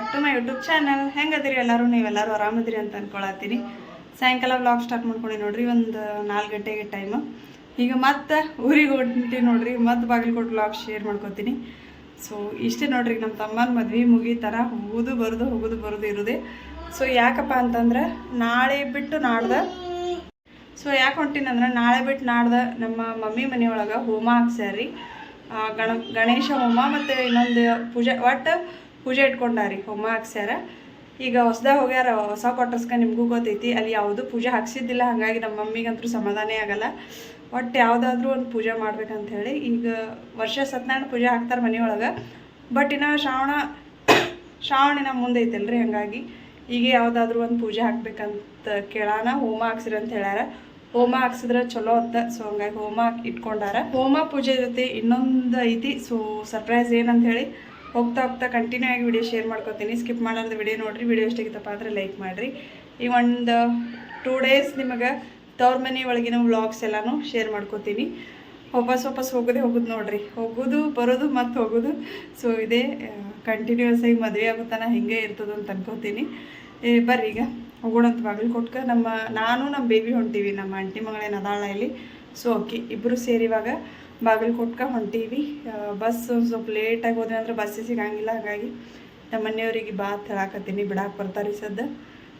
Back to my YouTube channel ಹೆಂಗದಿರಿ ಎಲ್ಲರೂ? ನೀವೆಲ್ಲರೂ ಆರಾಮದಿರಿ ಅಂತ ಅನ್ಕೊಳತ್ತೀನಿ. ಸಾಯಂಕಾಲ ವ್ಲಾಗ್ ಸ್ಟಾರ್ಟ್ ಮಾಡ್ಕೊಂಡು ನೋಡ್ರಿ, ಒಂದು ನಾಲ್ಕು ಗಂಟೆಗೆ ಟೈಮು ಈಗ ಮತ್ತೆ ಊರಿಗೆ ಹೊಂಟಿ ನೋಡ್ರಿ, ಮತ್ತೆ ಬಾಗಲಕೋಟೆ ವ್ಲಾಗ್ ಶೇರ್ ಮಾಡ್ಕೊತೀನಿ. ಸೊ ಇಷ್ಟೇ ನೋಡ್ರಿ ನಮ್ಮ ತಮ್ಮನ ಮದ್ವೆ ಮುಗೀತಾರ? ಹೋಗೋದು ಬರೋದು ಹೋಗೋದು ಬರೋದು ಇರೋದೇ. ಸೊ ಯಾಕಪ್ಪ ಅಂತಂದ್ರೆ, ನಾಳೆ ಬಿಟ್ಟು ನಾಡ್ದೆ. ಸೊ ಯಾಕೆ ಹೊಂಟಿನಂದ್ರೆ ನಾಳೆ ಬಿಟ್ಟು ನಾಡ್ದ ನಮ್ಮ ಮಮ್ಮಿ ಮನೆಯೊಳಗೆ ಹೋಮ ಹಾಕ್ಸ್ಯಾರಿ ಗಣ, ಗಣೇಶ ಹೋಮ ಮತ್ತು ಇನ್ನೊಂದು ಪೂಜೆ, ಒಟ್ಟು ಪೂಜೆ ಇಟ್ಕೊಂಡಾರಿ ಹೋಮ ಹಾಕ್ಸ್ಯಾರ. ಈಗ ಹೊಸ್ದಾಗ ಹೋಗ್ಯಾರ, ಹೊಸ ಕ್ವಾರ್ಟರ್ಸ್ಗೆ ನಿಮಗೂ ಗೊತ್ತೈತಿ, ಅಲ್ಲಿ ಯಾವುದು ಪೂಜೆ ಹಾಕ್ಸಿದ್ದಿಲ್ಲ, ಹಾಗಾಗಿ ನಮ್ಮ ಮಮ್ಮಿಗಂತೂ ಸಮಾಧಾನೇ ಆಗಲ್ಲ. ಒಟ್ಟು ಯಾವುದಾದ್ರೂ ಒಂದು ಪೂಜೆ ಮಾಡ್ಬೇಕಂತ ಹೇಳಿ ಈಗ ವರ್ಷ ಸತ್ಯನಾರಾಯಣ ಪೂಜೆ ಹಾಕ್ತಾರೆ ಮನೆಯೊಳಗೆ. ಬಟ್ ಇನ್ನು ಶ್ರಾವಣ, ಶ್ರಾವಣಿನ ಮುಂದೆ ಐತಲ್ರಿ ಹಾಗಾಗಿ. ಈಗ ಯಾವುದಾದ್ರೂ ಒಂದು ಪೂಜೆ ಹಾಕ್ಬೇಕಂತ ಕೇಳಾನ, ಹೋಮ ಹಾಕ್ಸಿರಿ ಅಂತ ಹೇಳ್ಯಾರ. ಹೋಮ ಹಾಕ್ಸಿದ್ರೆ ಚಲೋ ಅಂತ ಸೊ ಹಂಗಾಗಿ ಹೋಮ ಇಟ್ಕೊಂಡಾರ. ಹೋಮ ಪೂಜೆ ಜೊತೆ ಇನ್ನೊಂದು ಐತಿ ಸೊ ಸರ್ಪ್ರೈಸ್ ಏನಂತ ಹೇಳಿ ಹೋಗ್ತಾ ಹೋಗ್ತಾ ಕಂಟಿನ್ಯೂ ಆಗಿ ವಿಡಿಯೋ ಶೇರ್ ಮಾಡ್ಕೊತೀನಿ. ಸ್ಕಿಪ್ ಮಾಡಾರ್ದ ವಿಡಿಯೋ ನೋಡಿರಿ. ವಿಡಿಯೋ ಎಷ್ಟಾಗಿತ್ತಪ್ಪ ಅಂದರೆ ಲೈಕ್ ಮಾಡಿರಿ. ಈ ಒಂದು ಟೂ ಡೇಸ್ ನಿಮಗೆ ತವ್ರ ಮನೆ ಒಳಗಿನ ವ್ಲಾಗ್ಸ್ ಎಲ್ಲನೂ ಶೇರ್ ಮಾಡ್ಕೊತೀನಿ. ವಾಪಸ್ ವಾಪಸ್ ಹೋಗೋದೇ ಹೋಗೋದು ನೋಡಿರಿ. ಹೋಗೋದು, ಬರೋದು ಮತ್ತು ಹೋಗೋದು. ಸೊ ಇದೇ ಕಂಟಿನ್ಯೂಸ್ ಆಗಿ ಮದುವೆ ಆಗುತ್ತಾನ ಹಿಂಗೆ ಇರ್ತದೆ ಅಂತ ಅನ್ಕೋತೀನಿ. ಬರ್ರಿ ಈಗ. ಹೋಗೋಣ ಅಂತ ಬಾಗಿಲು ಕೊಟ್ಕ. ನಮ್ಮ, ನಾನು ನಮ್ಮ ಬೇಬಿ ಹೊಂಟೀವಿ. ನಮ್ಮ ಆಂಟಿ ಮಗಳೇನು ಅದಾಳ ಇಲ್ಲಿ. ಸೊ ಓಕೆ ಇಬ್ಬರು ಸೇರಿ ಇವಾಗ ಬಾಗಲಕೋಟ್ಗೆ ಹೊಂಟೀವಿ. ಬಸ್ ಒಂದು ಸ್ವಲ್ಪ ಲೇಟಾಗಿ ಹೋದ್ವಿ ಅಂದ್ರೆ ಬಸ್ಸೇ ಸಿಗಂಗಿಲ್ಲ. ಹಾಗಾಗಿ ನಮ್ಮ ಮನೆಯವರಿಗೆ ಬಾ ಹೇಳಾಕತ್ತೀನಿ. ಬಿಡಾಕೆ ಬರ್ತಾರೆ ಸದ್ದ.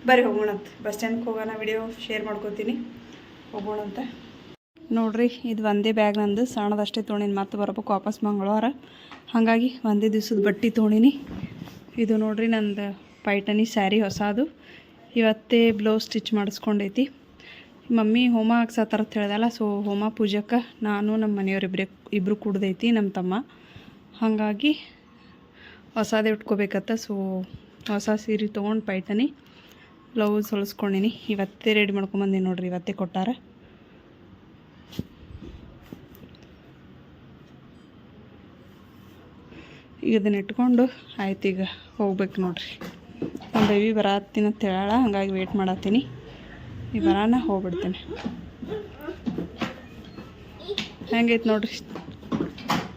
ಬರೀ ಹೋಗೋಣಂತ ಬಸ್ ಸ್ಟ್ಯಾಂಡ್ಗೆ ಹೋಗೋಣ ವಿಡಿಯೋ ಶೇರ್ ಮಾಡ್ಕೋತೀನಿ. ಹೋಗೋಣಂತ ನೋಡ್ರಿ, ಇದು ಒಂದೇ ಬ್ಯಾಗ್ ನಂದು. ಸಣ್ಣದಷ್ಟೇ ತೊಗೊಂಡಿನಿ. ಮತ್ತೆ ಬರ್ಬೇಕು ವಾಪಸ್ ಮಂಗಳವಾರ. ಹಾಗಾಗಿ ಒಂದೇ ದಿವ್ಸದ ಬಟ್ಟೆ ತೊಗೊಂಡಿನಿ. ಇದು ನೋಡ್ರಿ ನಂದು ಪೈಟನಿ ಸ್ಯಾರಿ ಹೊಸದು. ಇವತ್ತೇ ಬ್ಲೌಸ್ ಸ್ಟಿಚ್ ಮಾಡಿಸ್ಕೊಂಡೈತಿ. ಮಮ್ಮಿ ಹೋಮ ಹಾಕ್ಸತ್ತಾರ ಅಂತ ಹೇಳ್ದಲ್ಲ ಸೊ ಹೋಮ ಪೂಜಕ್ಕೆ ನಾನು ನಮ್ಮ ಮನೆಯವ್ರಿಬ್ರೆ ಇಬ್ಬರು ಕುಡ್ದೈತಿ ನಮ್ಮ ತಮ್ಮ. ಹಾಗಾಗಿ ಹೊಸದೇ ಉಟ್ಕೋಬೇಕತ್ತ ಸೊ ಹೊಸ ಸೀರೆ ತೊಗೊಂಡು ಪೈಟನಿ ಬ್ಲೌಸ್ ಹೊಲಿಸ್ಕೊಂಡಿನಿ. ಇವತ್ತೇ ರೆಡಿ ಮಾಡ್ಕೊಂಬಂದಿನಿ ನೋಡ್ರಿ, ಇವತ್ತೇ ಕೊಟ್ಟಾರ. ಈಗ ಇದನ್ನ ಇಟ್ಕೊಂಡು ಆಯ್ತು ಈಗ ಹೋಗ್ಬೇಕು ನೋಡ್ರಿ. ನಮ್ಮ ಬೇಬಿ ಬರತ್ತೀನಿ ಅಂತ ಹೇಳಾಳ, ಹಂಗಾಗಿ ವೇಟ್ ಮಾಡತ್ತೀನಿ. ಈ ಬನಾನ ಹೋಗ್ಬಿಡ್ತೇನೆ. ಹೆಂಗೈತೆ ನೋಡ್ರಿ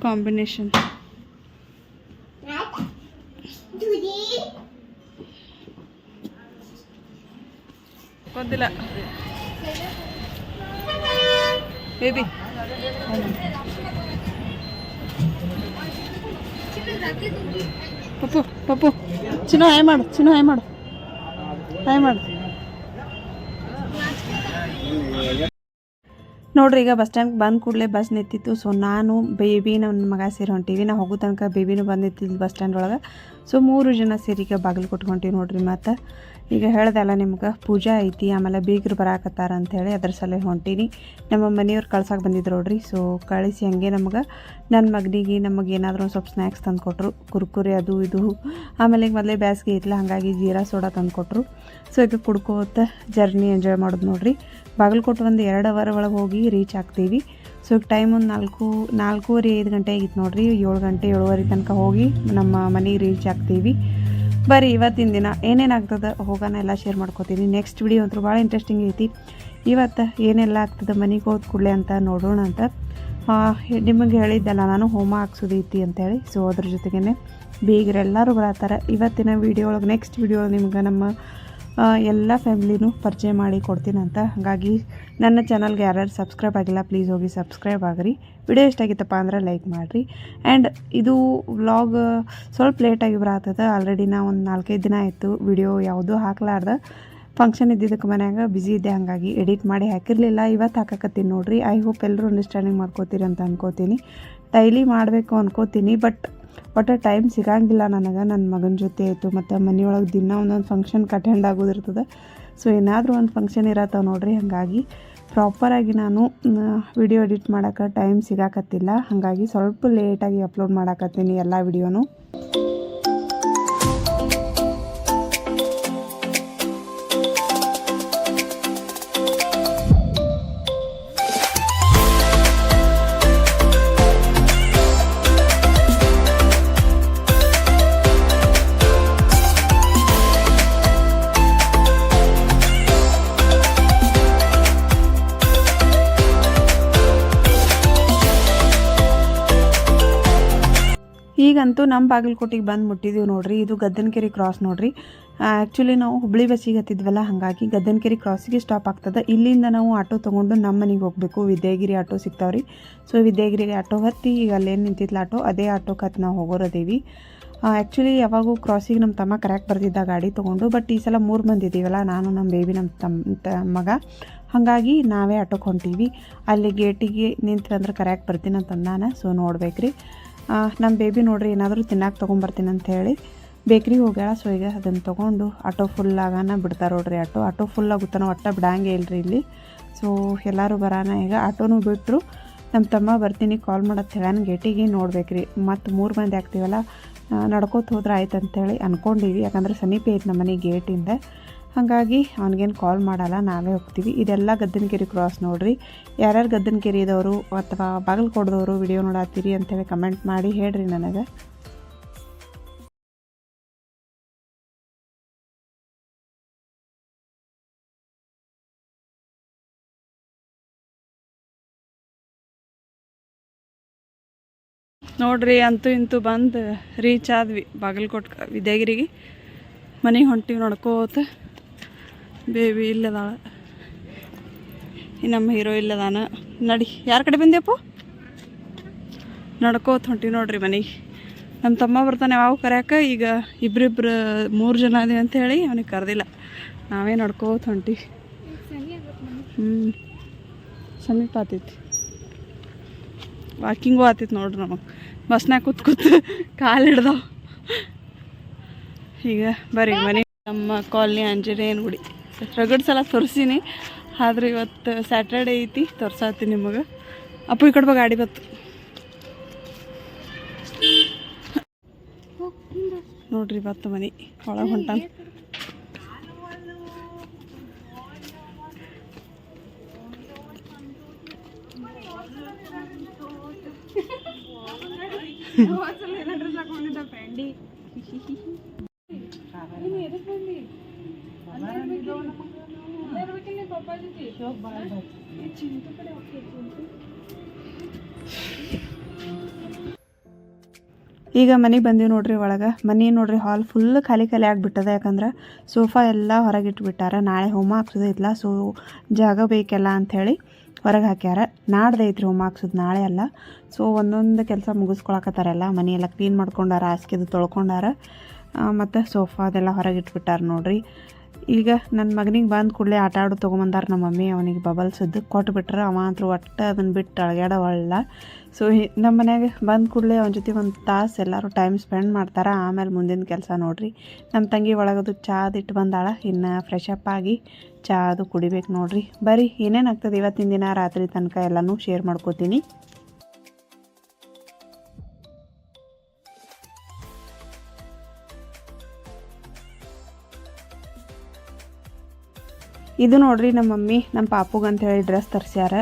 ಕಾಂಬಿನೇಷನ್. ಗೊತ್ತಿಲ್ಲ. ಬೇಬಿ ಪಪ್ಪು ಪಪ್ಪು. ಚಿನ್ನ ಹೈ ಮಾಡು, ಚಿನ್ನ ಹೈ ಮಾಡು. ಹಾಯ್ ಮಾಡು. ನೋಡ್ರಿ, ಈಗ ಬಸ್ ಸ್ಟ್ಯಾಂಡ್ ಬಂದ ಕೂಡಲೇ ಬಸ್ ನಿಂತಿತ್ತು. ಸೊ ನಾನು ಬೇಬಿ ನನ್ನ ಮಗ ಸೇರಿ ಹೊಂಟೀವಿ. ನಾವು ಹೋಗೋ ತನಕ ಬೇಬಿನೂ ಬಂದಿತ್ತು ಬಸ್ ಸ್ಟ್ಯಾಂಡ್ ಒಳಗೆ. ಸೊ ಮೂರು ಜನ ಸೇರಿ ಈಗ ಬಾಗಿಲು ಕೊಟ್ಕೊಂತೀವಿ ನೋಡ್ರಿ ಮತ್ತು. ಈಗ ಹೇಳ್ದಲ್ಲ ನಿಮ್ಗೆ, ಪೂಜೆ ಐತಿ, ಆಮೇಲೆ ಬೀಗರು ಬರಾಕತ್ತಾರ ಅಂಥೇಳಿ ಅದ್ರ ಸಲ ಹೊಂಟೀನಿ. ನಮ್ಮ ಮನೆಯವ್ರು ಕಳ್ಸಕ್ಕೆ ಬಂದಿದ್ರು ನೋಡ್ರಿ. ಸೊ ಕಳಿಸಿ ಹಂಗೆ ನಮ್ಗೆ. ನನ್ನ ಮಗನಿಗೆ ನಮಗೆ ಏನಾದರೂ ಸ್ವಲ್ಪ ಸ್ನ್ಯಾಕ್ಸ್ ತಂದು ಕೊಟ್ಟರು ಕುರ್ಕುರೆ ಅದು ಇದು. ಆಮೇಲೆ ಈಗ ಮೊದಲೇ ಬೇಸಿಗೆ ಐತ್ಲ, ಹಾಗಾಗಿ ಜೀರಾ ಸೋಡಾ ತಂದು ಕೊಟ್ಟರು ಸೊ ಈಗ ಕುಡ್ಕೋತ ಜರ್ನಿ ಎಂಜಾಯ್ ಮಾಡೋದು ನೋಡ್ರಿ. ಬಾಗಲಕೋಟೆ ಒಂದು ಎರಡು ಅವರ್ ಒಳಗೆ ಹೋಗಿ ರೀಚ್ ಆಗ್ತೀವಿ. ಸೊ ಈಗ ಟೈಮ್ ಒಂದು ನಾಲ್ಕು, ನಾಲ್ಕೂವರೆ, ಐದು ಗಂಟೆ ಆಗಿತ್ತು ನೋಡಿರಿ. ಏಳು ಗಂಟೆ, ಏಳುವರೆ ತನಕ ಹೋಗಿ ನಮ್ಮ ಮನೆಗೆ ರೀಚ್ ಆಗ್ತೀವಿ. ಬರೀ ಇವತ್ತಿನ ದಿನ ಏನೇನಾಗ್ತದೆ ಹೋಗೋಣ ಎಲ್ಲ ಶೇರ್ ಮಾಡ್ಕೋತೀನಿ. ನೆಕ್ಸ್ಟ್ ವಿಡಿಯೋ ಅಂತೂ ಭಾಳ ಇಂಟ್ರೆಸ್ಟಿಂಗ್ ಐತಿ. ಇವತ್ತು ಏನೆಲ್ಲ ಆಗ್ತದೆ ಮನೆಗೆ ಹೋದ ಕೂಡಲೇ ಅಂತ ನೋಡೋಣ ಅಂತ. ನಿಮಗೆ ಹೇಳಿದ್ದಲ್ಲ ನಾನು ಹೋಮ ಹಾಕ್ಸೋದೈತಿ ಅಂತೇಳಿ. ಸೊ ಅದ್ರ ಜೊತೆಗೇ ಬೀಗರೆಲ್ಲರೂ ಬರತ್ತಾರೆ. ಇವತ್ತಿನ ವಿಡಿಯೋ ಒಳಗೆ ನೆಕ್ಸ್ಟ್ ವಿಡಿಯೋ ನಿಮ್ಗೆ ನಮ್ಮ ಎಲ್ಲ ಫ್ಯಾಮ್ಲಿನೂ ಪರಿಚಯ ಮಾಡಿ ಕೊಡ್ತೀನಿ ಅಂತ. ಹಾಗಾಗಿ ನನ್ನ ಚಾನಲ್ಗೆ ಯಾರ್ಯಾರು ಸಬ್ಸ್ಕ್ರೈಬ್ ಆಗಿಲ್ಲ ಪ್ಲೀಸ್ ಹೋಗಿ ಸಬ್ಸ್ಕ್ರೈಬ್ ಆಗಿರಿ. ವಿಡಿಯೋ ಎಷ್ಟಾಗಿತ್ತಪ್ಪ ಅಂದ್ರೆ ಲೈಕ್ ಮಾಡಿರಿ. ಆ್ಯಂಡ್ ಇದು ವ್ಲಾಗ್ ಸ್ವಲ್ಪ ಲೇಟಾಗಿ ಬರತ್ತದ. ಆಲ್ರೆಡಿ ನಾ ಒಂದು ನಾಲ್ಕೈದು ದಿನ ಆಯಿತು ವಿಡಿಯೋ ಯಾವುದೂ ಹಾಕ್ಲಾರ್ದ. ಫಂಕ್ಷನ್ ಇದ್ದಿದ್ದಕ್ಕೆ ಮನ್ಯಾಗ ಬ್ಯುಸಿ ಇದ್ದೆ, ಹಾಗಾಗಿ ಎಡಿಟ್ ಮಾಡಿ ಹಾಕಿರಲಿಲ್ಲ. ಇವತ್ತು ಹಾಕಕತ್ತೀನಿ ನೋಡಿರಿ. ಐ ಹೋಪ್ ಎಲ್ಲರೂ ಅಂಡರ್ಸ್ಟ್ಯಾಂಡಿಂಗ್ ಮಾಡ್ಕೋತೀರಿ ಅಂತ ಅನ್ಕೋತೀನಿ. ಡೈಲಿ ಮಾಡಬೇಕು ಅನ್ಕೋತೀನಿ ಬಟ್ ಒಟ್ಟು ಟೈಮ್ ಸಿಗಂಗಿಲ್ಲ ನನಗೆ ನನ್ನ ಮಗನ ಜೊತೆ ಆಯಿತು, ಮತ್ತು ಮನೆಯೊಳಗೆ ದಿನ ಒಂದೊಂದು ಫಂಕ್ಷನ್ಗೆ ಅಟೆಂಡ್ ಆಗೋದಿರ್ತದೆ. ಸೊ ಏನಾದರೂ ಒಂದು ಫಂಕ್ಷನ್ ಇರತ್ತವ ನೋಡ್ರಿ, ಹಾಗಾಗಿ ಪ್ರಾಪರಾಗಿ ನಾನು ವಿಡಿಯೋ ಎಡಿಟ್ ಮಾಡೋಕೆ ಟೈಮ್ ಸಿಗಾಕತ್ತಿಲ್ಲ. ಹಾಗಾಗಿ ಸ್ವಲ್ಪ ಲೇಟಾಗಿ ಅಪ್ಲೋಡ್ ಮಾಡಾಕತ್ತೀನಿ ಎಲ್ಲ ವಿಡಿಯೋನು ಈಗಂತೂ ನಮ್ಮ ಬಾಗಲಕೋಟೆಗೆ ಬಂದು ಮುಟ್ಟಿದ್ದೀವಿ ನೋಡ್ರಿ. ಇದು ಗದ್ದನಕೆರೆ ಕ್ರಾಸ್ ನೋಡ್ರಿ. ಆ್ಯಕ್ಚುಲಿ ನಾವು ಹುಬ್ಳಿ ಬಸ್ಸಿಗೆ ಹತ್ತಿದ್ವಲ್ಲ ಹಾಗಾಗಿ ಗದ್ದನಕೆರೆ ಕ್ರಾಸಿಗೆ ಸ್ಟಾಪ್ ಆಗ್ತದೆ. ಇಲ್ಲಿಂದ ನಾವು ಆಟೋ ತೊಗೊಂಡು ನಮ್ಮ ಮನೆಗೆ ಹೋಗಬೇಕು. ವಿದ್ಯಾಗಿರಿ ಆಟೋ ಸಿಗ್ತಾವ್ರಿ. ಸೊ ವಿದ್ಯಾಗಿರಿ ಆಟೋ ಹತ್ತಿ ಈಗ ಅಲ್ಲೇನು ನಿಂತಿದ್ಲು ಆಟೋ ಅದೇ ಆಟೋಕ್ಕೆ ಹತ್ತು ನಾವು ಹೋಗೋರದೇವಿ ಆ್ಯಕ್ಚುಲಿ ಯಾವಾಗೂ ಕ್ರಾಸಿಗೆ ನಮ್ಮ ತಮ್ಮ ಕರೆಕ್ಟ್ ಬರ್ತಿದ್ದ ಗಾಡಿ ತೊಗೊಂಡು ಬಟ್ ಈ ಸಲ ಮೂರು ಮಂದಿ ಇದ್ದೀವಲ್ಲ ನಾನು ನಮ್ಮ ಬೇಬಿ ನಮ್ಮ ತಮ್ಮ ಮಗ. ಹಾಗಾಗಿ ನಾವೇ ಆಟೋಕ್ಕೆ ಹೊಂಟೀವಿ. ಅಲ್ಲಿ ಗೇಟಿಗೆ ನಿಂತ್ರೆ ಅಂದ್ರೆ ಕರೆಕ್ಟ್ ಬರ್ತೀನಿ ಅಂತಂದಾನೆ ಸೊ ನೋಡ್ಬೇಕ್ರಿ. ಆ, ನಮ್ಮ ಬೇಬಿ ನೋಡ್ರಿ, ಏನಾದರೂ ತಿನ್ನಕ್ಕೆ ತೊಗೊಂಬರ್ತೀನಿ ಅಂತ ಹೇಳಿ ಬೇಕ್ರಿಗೆ ಹೋಗ್ಯಾಳ. ಸೊ ಈಗ ಅದನ್ನು ತೊಗೊಂಡು ಆಟೋ ಫುಲ್ ಆಗಾನ ಬಿಡ್ತಾರೆ ನೋಡ್ರಿ ಆಟೋ ಆಟೋ ಫುಲ್ ಆಗುತ್ತಾನೋ ಒಟ್ಟ ಬಿಡಂಗೆ ಇಲ್ರಿ ಇಲ್ಲಿ. ಸೊ ಎಲ್ಲರೂ ಬರಾನ ಈಗ ಆಟೋನು ಬಿಟ್ಟರು ನಮ್ಮ ತಮ್ಮ ಬರ್ತೀನಿ ಕಾಲ್ ಮಾಡತ್ತೆ ಹೇಳಾನ ಗೇಟಿಗೆ ನೋಡ್ಬೇಕ್ರಿ. ಮತ್ತು ಮೂರು ಮಂದಿ ಆಗ್ತೀವಲ್ಲ ನಡ್ಕೋತ ಹೋದ್ರೆ ಆಯ್ತು ಅಂತೇಳಿ ಅಂದ್ಕೊಂಡೀವಿ ಯಾಕಂದ್ರೆ ಸಮೀಪ ಐತೆ ನಮ್ಮ ಮನೆ ಗೇಟಿಂದ. ಹಾಗಾಗಿ ಅವನಿಗೇನು ಕಾಲ್ ಮಾಡಲ್ಲ, ನಾವೇ ಹೋಗ್ತೀವಿ. ಇದೆಲ್ಲ ಗದ್ದನಗಿರಿ ಕ್ರಾಸ್ ನೋಡ್ರಿ. ಯಾರ್ಯಾರು ಗದ್ದನಗಿರಿದವರು ಅಥವಾ ಬಾಗಲಕೋಟದವರು ವಿಡಿಯೋ ನೋಡತ್ತೀರಿ ಅಂತೇಳಿ ಕಮೆಂಟ್ ಮಾಡಿ ಹೇಳ್ರಿ ನನಗೆ. ನೋಡ್ರಿ, ಅಂತೂ ಇಂತೂ ಬಂದು ರೀಚ್ ಆದ್ವಿ. ಬಾಗಲಕೋಟ್ ವಿದ್ಯಾಗಿರಿಗೆ. ಮನೆಗೆ ಹೊಂಟಿವಿ ನೋಡ್ಕೋತ. ಬೇಬಿ ಇಲ್ಲದಾಳ. ನಮ್ಮ ಹೀರೋ ಇಲ್ಲದಾನ. ನಡಿ, ಯಾರ ಕಡೆ ಬಂದ್ಯಪ್ಪ ನಡ್ಕೋತ ಹೊಂಟಿ ನೋಡ್ರಿ ಮನೆಗೆ ನಮ್ಮ ತಮ್ಮ ಬರ್ತಾನೆ ಯಾವ ಕರ್ಯಾಕ. ಈಗ ಇಬ್ಬರಿಬ್ರು ಮೂರು ಜನ ಅದೀವಿ ಅಂತ ಹೇಳಿ ಅವನಿಗೆ ಕರೆದಿಲ್ಲ. ನಾವೇ ನಡ್ಕೋತ ಹೊಂಟಿ ಹ್ಞೂ ಸಮೀಪ ಆತೈತಿ. ವಾಕಿಂಗು ಆತೈತಿ ನೋಡ್ರಿ ನಮಗೆ. ಬಸ್ನಾಗ ಕೂತ್ ಕೂತ್ ಕಾಲು ಹಿಡ್ದಾವ. ಈಗ ಬರೀ ಮನೆ. ನಮ್ಮ ಕಾಲನಿ ಆಂಜನೇಯನ ಗುಡಿ. ರಗಡ್ ಸಲ ತೋರಿಸೀನಿ. ಆದ್ರೆ ಇವತ್ತು ಸ್ಯಾಟರ್ಡೇ ಐತಿ ತೋರ್ಸಾತೀನಿ ನಿಮಗೆ. ಅಪ್ಪು ಈ ಕಡೆ ಗಾಡಿ ಬತ್ತು. ನೋಡ್ರಿ ಬತ್ತು ಮನೆ ಒಳಗೆ ಹೊಂಟಾನ. ಈಗ ಮನೆಗೆ ಬಂದೀವಿ ನೋಡ್ರಿ ಒಳಗೆ. ಮನೆ ನೋಡ್ರಿ ಹಾಲ್ ಫುಲ್ ಖಾಲಿ ಖಾಲಿ ಆಗಿಬಿಟ್ಟದ. ಯಾಕಂದ್ರೆ ಸೋಫಾ ಎಲ್ಲ ಹೊರಗೆ ಇಟ್ಬಿಟ್ಟಾರ. ನಾಳೆ ಹೋಮ ಇತ್ತಲ್ಲ ಸೊ ಜಾಗ ಬೇಕೆಲ್ಲ ಅಂಥೇಳಿ ಹೊರಗೆ ಹಾಕ್ಯಾರ. ನಾಡ್ದೈತ್ರಿ ಹೋಮ ಹಾಕ್ಸೋದು. ನಾಳೆ ಅಲ್ಲ. ಸೊ ಒಂದೊಂದು ಕೆಲಸ ಮುಗಿಸ್ಕೊಳಕತ್ತಾರೆಲ್ಲ ಮನೆಯೆಲ್ಲ ಕ್ಲೀನ್ ಮಾಡ್ಕೊಂಡಾರ. ಹಾಸಿಗೆದು ತೊಳ್ಕೊಂಡಾರ. ಮತ್ತು ಸೋಫಾ ಅದೆಲ್ಲ ಹೊರಗೆ ಇಟ್ಬಿಟ್ಟಾರ ನೋಡ್ರಿ. ಈಗ ನನ್ನ ಮಗನಿಗೆ ಬಂದ ಕೂಡಲೇ ಆಟ ಆಡು ತೊಗೊಂಬಂದಾರ ನಮ್ಮ ಮಮ್ಮಿ. ಅವನಿಗೆ ಬಬಲ್ಸದ್ದು ಕೊಟ್ಬಿಟ್ರೆ ಅವ ಅಂತೂ ಒಟ್ಟು ಅದನ್ನು ಬಿಟ್ಟು ಅಳಗ್ಯಾಡವಲ್ಲ ಸೊ ನಮ್ಮ ಮನೆಗೆ ಬಂದ ಕೂಡಲೇ ಅವನ ಜೊತೆ ಒಂದು ತಾಸು ಎಲ್ಲರೂ ಟೈಮ್ ಸ್ಪೆಂಡ್ ಮಾಡ್ತಾರೆ. ಆಮೇಲೆ ಮುಂದಿನ ಕೆಲಸ ನೋಡ್ರಿ. ನಮ್ಮ ತಂಗಿ ಒಳಗದು ಚಾದಿಟ್ಟು ಬಂದಾಳ. ಇನ್ನು ಫ್ರೆಶ್ ಅಪ್ ಆಗಿ ಚಾ ಅದು ಕುಡಿಬೇಕು ನೋಡ್ರಿ. ಬರೀ ಏನೇನು ಆಗ್ತದೆ ಇವತ್ತಿನ ದಿನ? ರಾತ್ರಿ ತನಕ ಎಲ್ಲನೂ ಶೇರ್ ಮಾಡ್ಕೋತೀನಿ. ಇದು ನೋಡ್ರಿ ನಮ್ಮ ಮಮ್ಮಿ, ನಮ್ಮ ಪಾಪುಗೆ ಹೇಳಿ ಡ್ರೆಸ್ ತರಿಸ್ಯಾರ.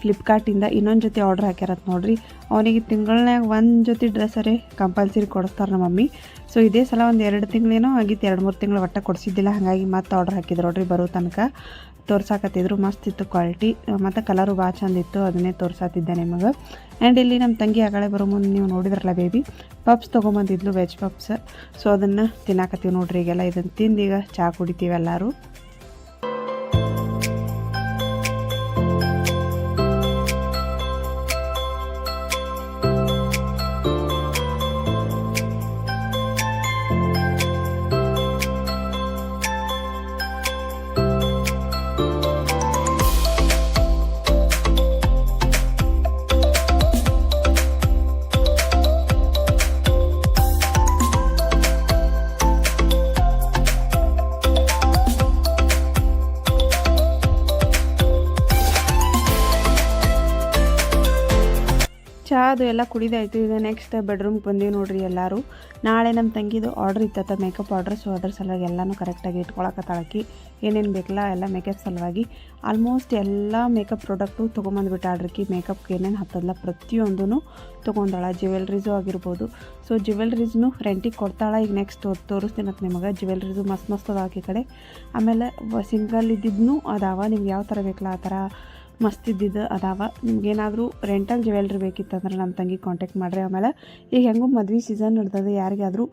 ಫ್ಲಿಪ್ಕಾರ್ಟಿಂದ ಇನ್ನೊಂದು ಜೊತೆ ಆರ್ಡ್ರ್ ಹಾಕ್ಯಾರತ್ ನೋಡ್ರಿ. ಅವನಿಗೆ ತಿಂಗಳನ್ಯಾಗ ಒಂದು ಜೊತೆ ಡ್ರೆಸ್ಸರೇ ಕಂಪಲ್ಸರಿ ಕೊಡಿಸ್ತಾರೆ ನಮ್ಮ ಮಮ್ಮಿ. ಸೊ ಇದೇ ಸಲ ಒಂದು ಎರಡು ತಿಂಗಳೇನೋ ಆಗಿತ್ತು, ಎರಡು ಮೂರು ತಿಂಗಳು ಒಟ್ಟು ಕೊಡಿಸಿದ್ದಿಲ್ಲ. ಹಾಗಾಗಿ ಮತ್ತೆ ಆರ್ಡ್ರ್ ಹಾಕಿದ್ರು ನೋಡ್ರಿ ಬರೋ ತನಕ. ತೋರ್ಸಾಕತ್ತಿದ್ರು, ಮಸ್ತ್ ಇತ್ತು ಕ್ವಾಲಿಟಿ ಮತ್ತು ಕಲರು ಭಾಳ ಚಂದ ಇತ್ತು, ಅದನ್ನೇ ತೋರ್ಸಾತಿದ್ದೆ ನಿಮಗೆ. ಆ್ಯಂಡ್ ಇಲ್ಲಿ ನಮ್ಮ ತಂಗಿ ಆಗಳೇ ಬರೋ ಮುಂದೆ ನೀವು ನೋಡಿದ್ರಲ್ಲ ಬೇಬಿ ಪಪ್ಸ್ ತೊಗೊಂಬಂದಿದ್ಲು ವೆಜ್ ಪಪ್ಸ್ ಸೊ ಅದನ್ನು ತಿನ್ನಾಕತ್ತೀವಿ ನೋಡ್ರಿ ಈಗೆಲ್ಲ. ಇದನ್ನು ತಿಂದು ಈಗ ಚಹಾ ಕುಡಿತೀವಿ ಎಲ್ಲರೂ. ಚಹಾ ಅದು ಎಲ್ಲ ಕುಡಿದಾಯ್ತು. ಈಗ ನೆಕ್ಸ್ಟ್ ಬೆಡ್ರೂಮ್ಗೆ ಬಂದೀವಿ ನೋಡ್ರಿ ಎಲ್ಲರೂ. ನಾಳೆ ನಮ್ಮ ತಂಗಿದು ಆರ್ಡ್ರ್ ಇತ್ತತ್ತ ಮೇಕಪ್ ಆರ್ಡ್ರ್ ಸೊ ಅದ್ರ ಸಲುವಾಗಿ ಎಲ್ಲನೂ ಕರೆಕ್ಟಾಗಿ ಇಟ್ಕೊಳಕತ್ತಾಳಕಿ ಏನೇನು ಬೇಕಲ್ಲ ಎಲ್ಲ ಮೇಕಪ್ ಸಲುವಾಗಿ ಆಲ್ಮೋಸ್ಟ್ ಎಲ್ಲ ಮೇಕಪ್ ಪ್ರಾಡಕ್ಟು ತೊಗೊಂಬಂದ್ಬಿಟ್ಟಾಳ್ರಿಕಿ ಮೇಕಪ್ಗೆ ಏನೇನು ಹತ್ತದಲ್ಲ ಪ್ರತಿಯೊಂದೂ ತೊಗೊಂಡಾಳ. ಜ್ಯುವೆಲ್ರೀಸು ಆಗಿರ್ಬೋದು. ಸೊ ಜ್ಯುವೆಲ್ರೀಸ್ನು ರೆಂಟಿಗೆ ಕೊಡ್ತಾಳ. ಈಗ ನೆಕ್ಸ್ಟ್ ತೋರಿಸ್ತೀನಿ ಅಂತ ನಿಮಗೆ. ಜ್ಯುವೆಲ್ರೀಸು ಮಸ್ತ್ ಮಸ್ತ್ ಅದಾವ ಆಕಿ ಕಡೆ. ಆಮೇಲೆ ಸಿಂಗಲ್ ಇದ್ದಿದ್ನು ಅದಾವ. ನಿಮ್ಗೆ ಯಾವ ಥರ ಬೇಕಲ್ಲ ಆ ಥರ ಮಸ್ತ್ ಇದ್ದಿದ್ದು ಅದಾವ. ನಿಮ್ಗೇನಾದರೂ ರೆಂಟಲ್ ಜ್ಯುವೆಲ್ರಿ ಬೇಕಿತ್ತಂದ್ರೆ ನಮ್ಮ ತಂಗಿ ಕಾಂಟ್ಯಾಕ್ಟ್ ಮಾಡಿರಿ. ಆಮೇಲೆ ಈಗ ಹೆಂಗೂ ಮದ್ವೆ ಸೀಸನ್ ಇರ್ತದೆ ಯಾರಿಗಾದರೂ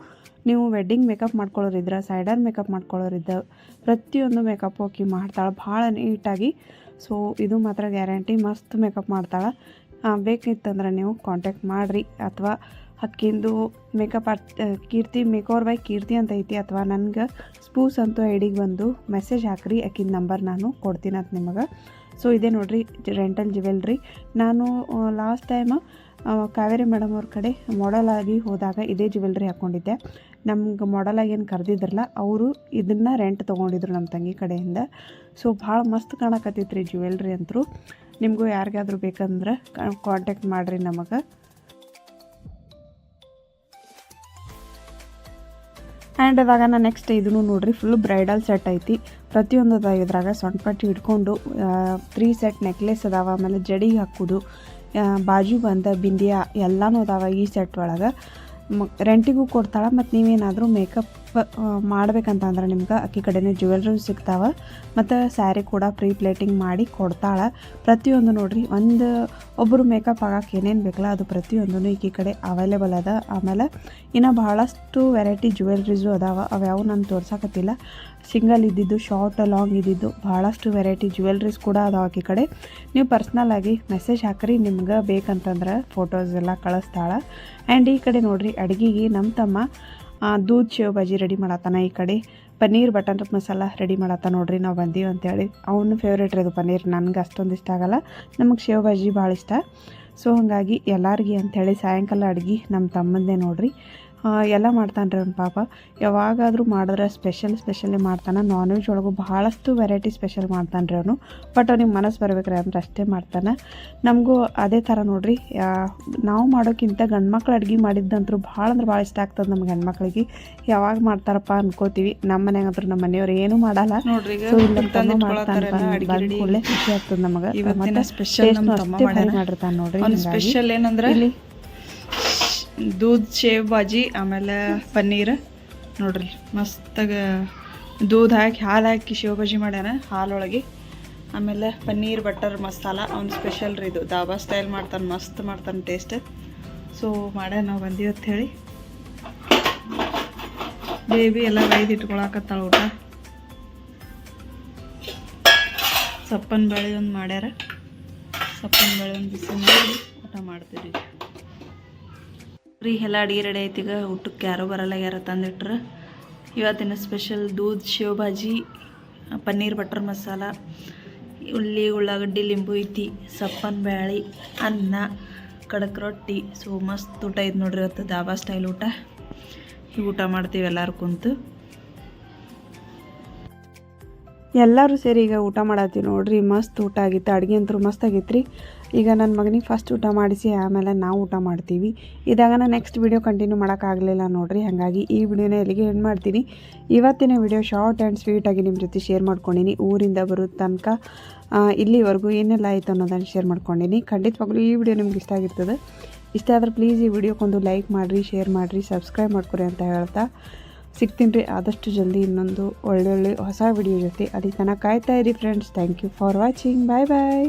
ನೀವು ವೆಡ್ಡಿಂಗ್ ಮೇಕಪ್ ಮಾಡ್ಕೊಳ್ಳೋರಿದ್ರೆ ಸೈಡರ್ ಮೇಕಪ್ ಮಾಡ್ಕೊಳ್ಳೋರಿದ್ದ, ಪ್ರತಿಯೊಂದು ಮೇಕಪ್ ಆಕಿ ಮಾಡ್ತಾಳೆ. ಭಾಳ ನೀಟಾಗಿ ಸೊ ಇದು ಮಾತ್ರ ಗ್ಯಾರಂಟಿ ಮಸ್ತ್ ಮೇಕಪ್ ಮಾಡ್ತಾಳೆ. ಬೇಕಿತ್ತಂದ್ರೆ ನೀವು ಕಾಂಟ್ಯಾಕ್ಟ್ ಮಾಡಿರಿ. ಅಥವಾ ಅಕ್ಕಿಂದು makeup art Keerthi makeover by Keerthi ಅಂತ ಐತಿ. ಅಥವಾ ನನಗೆ ಸ್ಪೂಸ್ ಅಂತೂ ಐಡಿಗೆ ಬಂದು ಮೆಸೇಜ್ ಹಾಕ್ರಿ. ಆಕಿನ ನಂಬರ್ ನಾನು ಕೊಡ್ತೀನಿ ಅಂತ ನಿಮಗೆ. ಸೊ ಇದೇ ನೋಡಿರಿ ರೆಂಟಲ್ ಜ್ಯುವೆಲ್ರಿ ನಾನು ಲಾಸ್ಟ್ ಟೈಮ್ ಕಾವೇರಿ ಮೇಡಮ್ ಅವ್ರ ಕಡೆ ಮಾಡಲ್ ಆಗಿ ಹೋದಾಗ ಇದೇ ಜ್ಯುವೆಲ್ರಿ ಹಾಕ್ಕೊಂಡಿದ್ದೆ ನಮ್ಗೆ ಮಾಡಲಾಗಿ ಏನು ಕರೆದಿದ್ರಲ್ಲ, ಅವರು ಇದನ್ನು ರೆಂಟ್ ತೊಗೊಂಡಿದ್ರು ನಮ್ಮ ತಂಗಿ ಕಡೆಯಿಂದ. ಸೊ ಭಾಳ ಮಸ್ತ್ ಕಾಣಕತ್ತೈತ್ರಿ ಜ್ಯುವೆಲ್ರಿ ಅಂತರೂ ನಿಮಗೂ ಯಾರಿಗಾದ್ರೂ ಬೇಕಂದ್ರೆ ಕಾಂಟ್ಯಾಕ್ಟ್ ಮಾಡಿರಿ ನಮಗೆ. ಆ್ಯಂಡ್ ಅದಾಗ ನಾನು ನೆಕ್ಸ್ಟ್ ಇದನ್ನು ನೋಡಿರಿ ಫುಲ್ ಬ್ರೈಡಲ್ ಸೆಟ್ ಐತಿ. ಪ್ರತಿಯೊಂದು ಅದ ಇದ್ರಾಗ ಸೊಂಟ ಪಟ್ಟಿ ಹಿಡ್ಕೊಂಡು ತ್ರೀ ಸೆಟ್ ನೆಕ್ಲೆಸ್ ಅದಾವ, ಆಮೇಲೆ ಜಡಿ ಹಾಕೋದು ಬಾಜು ಬಂದ ಬಿಂದಿಯ ಎಲ್ಲನೂ ಅದಾವ ಈ ಸೆಟ್ ಒಳಗೆ. ರೆಂಟಿಗೂ ಕೊಡ್ತಾಳೆ ಮತ್ತು ನೀವೇನಾದರೂ ಮೇಕಪ್ ಮಾಡ್ಬೇಕಂತ ಅಂದ್ರೆ ನಿಮ್ಗೆ ಅಕ್ಕಿ ಕಡೆನೇ ಜ್ಯುವೆಲ್ರಿ ಸಿಗ್ತಾವ. ಮತ್ತು ಸ್ಯಾರಿ ಕೂಡ ಪ್ರೀ ಪ್ಲೇಟಿಂಗ್ ಮಾಡಿ ಕೊಡ್ತಾಳೆ. ಪ್ರತಿಯೊಂದು ನೋಡ್ರಿ, ಒಂದು ಒಬ್ಬರು ಮೇಕಪ್ ಆಗಕ್ಕೆ ಏನೇನು ಬೇಕಲ್ಲ, ಅದು ಪ್ರತಿಯೊಂದೂ ಈಕಿ ಕಡೆ ಅವೈಲೇಬಲ್ ಅದ. ಆಮೇಲೆ ಇನ್ನು ಭಾಳಷ್ಟು ವೆರೈಟಿ ಜ್ಯುವೆಲ್ರೀಸು ಅದಾವ. ಅವ್ಯಾವು ನಾನು ತೋರ್ಸಕತ್ತಿಲ್ಲ. ಸಿಂಗಲ್ ಇದ್ದಿದ್ದು ಶಾರ್ಟ್ ಲಾಂಗ್ ಇದ್ದಿದ್ದು ಭಾಳಷ್ಟು ವೆರೈಟಿ ಜ್ಯುವೆಲ್ರೀಸ್ ಕೂಡ ಅದಾವ ಆಕೆ ಕಡೆ. ನೀವು ಪರ್ಸ್ನಲ್ ಆಗಿ ಮೆಸೇಜ್ ಹಾಕ್ರಿ, ನಿಮ್ಗೆ ಬೇಕಂತಂದ್ರೆ ಫೋಟೋಸ್ ಎಲ್ಲ ಕಳಿಸ್ತಾಳೆ. ಆ್ಯಂಡ್ ಈ ಕಡೆ ನೋಡ್ರಿ, ಅಡುಗೆಗೆ ನಮ್ಮ ತಮ್ಮ ದೂದ್ ಶೇವ್ ಬಾಜಿ ರೆಡಿ ಮಾಡತ್ತಾನ ಈ ಕಡೆ. ಪನ್ನೀರ್ ರೂಪ ಮಸಾಲ ರೆಡಿ ಮಾಡತ್ತ ನೋಡ್ರಿ ನಾವು ಬಂದೀವಿ ಅಂತೇಳಿ. ಅವನು ಫೇವ್ರೇಟ್ ರೀ ಅದು ಪನ್ನೀರ್. ನನಗೆ ಅಷ್ಟೊಂದು ಇಷ್ಟ ಆಗಲ್ಲ. ನಮಗೆ ಶೇವ್ ಬಾಜಿ ಭಾಳ ಇಷ್ಟ. ಸೊ ಹಾಗಾಗಿ ಎಲ್ಲರಿಗೆ ಅಂಥೇಳಿ ಸಾಯಂಕಾಲ ಅಡುಗೆ ನಮ್ಮ ತಮ್ಮಂದೇ ನೋಡ್ರಿ. ಎಲ್ಲ ಮಾಡ್ತಾನೆ ರೀ ಅವ್ನ ಪಾಪ. ಯಾವಾಗಾದರೂ ಮಾಡಿದ್ರೆ ಸ್ಪೆಷಲ್ ಸ್ಪೆಷಲಿ ಮಾಡ್ತಾನೆ. ನಾನ್ ವೆಜ್ ಒಳಗೂ ಭಾಳಷ್ಟು ವೆರೈಟಿ ಸ್ಪೆಷಲ್ ಮಾಡ್ತಾನೆ ರೀ ಅವನು. ಬಟ್ ಅವ್ನಿಗೆ ಮನಸ್ಸು ಬರ್ಬೇಕ್ರಿ ಅಂದ್ರೆ ಅಷ್ಟೇ ಮಾಡ್ತಾನೆ. ನಮಗೂ ಅದೇ ಥರ ನೋಡ್ರಿ. ನಾವು ಮಾಡೋಕ್ಕಿಂತ ಗಂಡು ಮಕ್ಳು ಅಡುಗೆ ಮಾಡಿದ್ದಂತರೂ ಭಾಳ ಅಂದ್ರೆ ಭಾಳ ಇಷ್ಟ ಆಗ್ತದೆ ನಮ್ಗೆ ಹೆಣ್ಮಕ್ಳಿಗೆ ಯಾವಾಗ ಮಾಡ್ತಾರಪ್ಪ ಅನ್ಕೋತೀವಿ. ನಮ್ಮ ಮನ್ಯಾಗಂತೂ ನಮ್ಮ ಮನೆಯವ್ರು ಏನೂ ಮಾಡಲ್ಲ. ನೋಡ್ರಿ ಮಾಡ್ತಾನೆ ಖುಷಿ ಆಗ್ತದೆ ನಮಗೆ. ಸ್ಪೆಷಲ್ ಮಾಡಿರ್ತಾನೆ ನೋಡ್ರಿ ಸ್ಪೆಷಲ್ ಏನಂದ್ರೆ ಇಲ್ಲಿ ದೂದ್ ಶೇವ್ ಬಾಜಿ, ಆಮೇಲೆ ಪನ್ನೀರ್. ನೋಡ್ರಿ, ಮಸ್ತಾಗ ದೂದ್ ಹಾಕಿ, ಹಾಲು ಹಾಕಿ ಶೇವ್ ಬಾಜಿ ಮಾಡ್ಯಾನ, ಹಾಲೊಳಗೆ. ಆಮೇಲೆ ಪನ್ನೀರ್, ಬಟರ್, ಮಸಾಲ, ಅವ್ನು ಸ್ಪೆಷಲ್ ರೀ ಇದು. ದಾಬಾ ಸ್ಟೈಲ್ ಮಾಡ್ತಾನೆ, ಮಸ್ತ್ ಮಾಡ್ತಾನೆ ಟೇಸ್ಟ್ ಸೊ ಮಾಡ್ಯಾನ ನಾವು ಅಂತ ಹೇಳಿ. ಬೇಬಿ ಎಲ್ಲ ಬೈದು ಇಟ್ಕೊಳಕತ್ತಾಳ ಊಟ. ಸಪ್ಪನ ಬೆಳೆ ಒಂದು ಮಾಡ್ಯಾರ. ಸಪ್ಪನ ಬೆಳೆ ಒಂದು ಬಿಸಿ ಮಾಡಿ, ಊಟ ಮಾಡ್ತೀವಿ ರೀ ಎಲ್ಲ ಅಡುಗೆ ರೆಡಿ ಐತಿ ಈಗ ಊಟಕ್ಕೆ ಯಾರೋ ಬರಲ್ಲ, ಯಾರೋ ತಂದಿಟ್ರೆ. ಇವತ್ತಿನ special doodh shave bhaji paneer butter masala ಉಳ್ಳಿ ಉಳ್ಳಾಗಡ್ಡಿ, ಲಿಂಬು ಐತಿ ಸಪ್ಪನ್ ಬ್ಯಾಳಿ, ಅನ್ನ, ಕಡಕ್ ರೊಟ್ಟಿ. ಸೊ ಮಸ್ತ್ ಊಟ ಇದು ನೋಡ್ರಿ ಇವತ್ತು ದಾಬಾ ಸ್ಟೈಲ್ ಊಟ. ಈ ಊಟ ಮಾಡ್ತೀವಿ ಎಲ್ಲರೂ ಕುಂತು. ಎಲ್ಲರೂ ಸೇರಿ ಈಗ ಊಟ ಮಾಡತ್ತೀವಿ ನೋಡ್ರಿ, ಮಸ್ತ್ ಊಟ ಆಗಿತ್ತು. ಅಡುಗೆ ಅಂತೂ ಮಸ್ತ್ ರೀ ಈಗ ನನ್ನ ಮಗನಿಗೆ ಫಸ್ಟ್ ಊಟ ಮಾಡಿಸಿ, ಆಮೇಲೆ ನಾವು ಊಟ ಮಾಡ್ತೀವಿ. ಇದಾಗ ನಾನು ನೆಕ್ಸ್ಟ್ ವಿಡಿಯೋ ಕಂಟಿನ್ಯೂ ಮಾಡೋಕ್ಕಾಗಲಿಲ್ಲ ನೋಡಿರಿ, ಹಾಗಾಗಿ ಈ ವಿಡಿಯೋನ ಎಲ್ಲಿಗೆ ಎಂಡ್ ಮಾಡ್ತೀನಿ. ಇವತ್ತಿನ ವಿಡಿಯೋ ಶಾರ್ಟ್ ಆ್ಯಂಡ್ ಸ್ವೀಟಾಗಿ ನಿಮ್ಮ ಜೊತೆ ಶೇರ್ ಮಾಡ್ಕೊಂಡಿನಿ. ಊರಿಂದ ಬರೋ ತನಕ ಇಲ್ಲಿವರೆಗೂ ಏನೆಲ್ಲ ಆಯಿತು ಅನ್ನೋದನ್ನು ಶೇರ್ ಮಾಡ್ಕೊಂಡಿನಿ. ಖಂಡಿತವಾಗ್ಲೂ ಈ ವಿಡಿಯೋ ನಿಮ್ಗೆ ಇಷ್ಟ ಆಗಿರ್ತದೆ. ಇಷ್ಟ ಆದ್ರೆ ಪ್ಲೀಸ್ ಈ ವಿಡಿಯೋಕ್ಕೊಂದು ಲೈಕ್ ಮಾಡಿರಿ ಶೇರ್ ಮಾಡಿರಿ ಸಬ್ಸ್ಕ್ರೈಬ್ ಮಾಡ್ಕೊರಿ ಅಂತ ಹೇಳ್ತಾ ಸಿಗ್ತೀನಿ ರೀ. ಆದಷ್ಟು ಜಲ್ದಿ ಇನ್ನೊಂದು ಒಳ್ಳೊಳ್ಳೆ ಹೊಸ ವಿಡಿಯೋ ಜೊತೆ ಅದಕ್ಕೆ ತನಕ ಕಾಯ್ತಾ ಇರಿ friends thank you for watching bye bye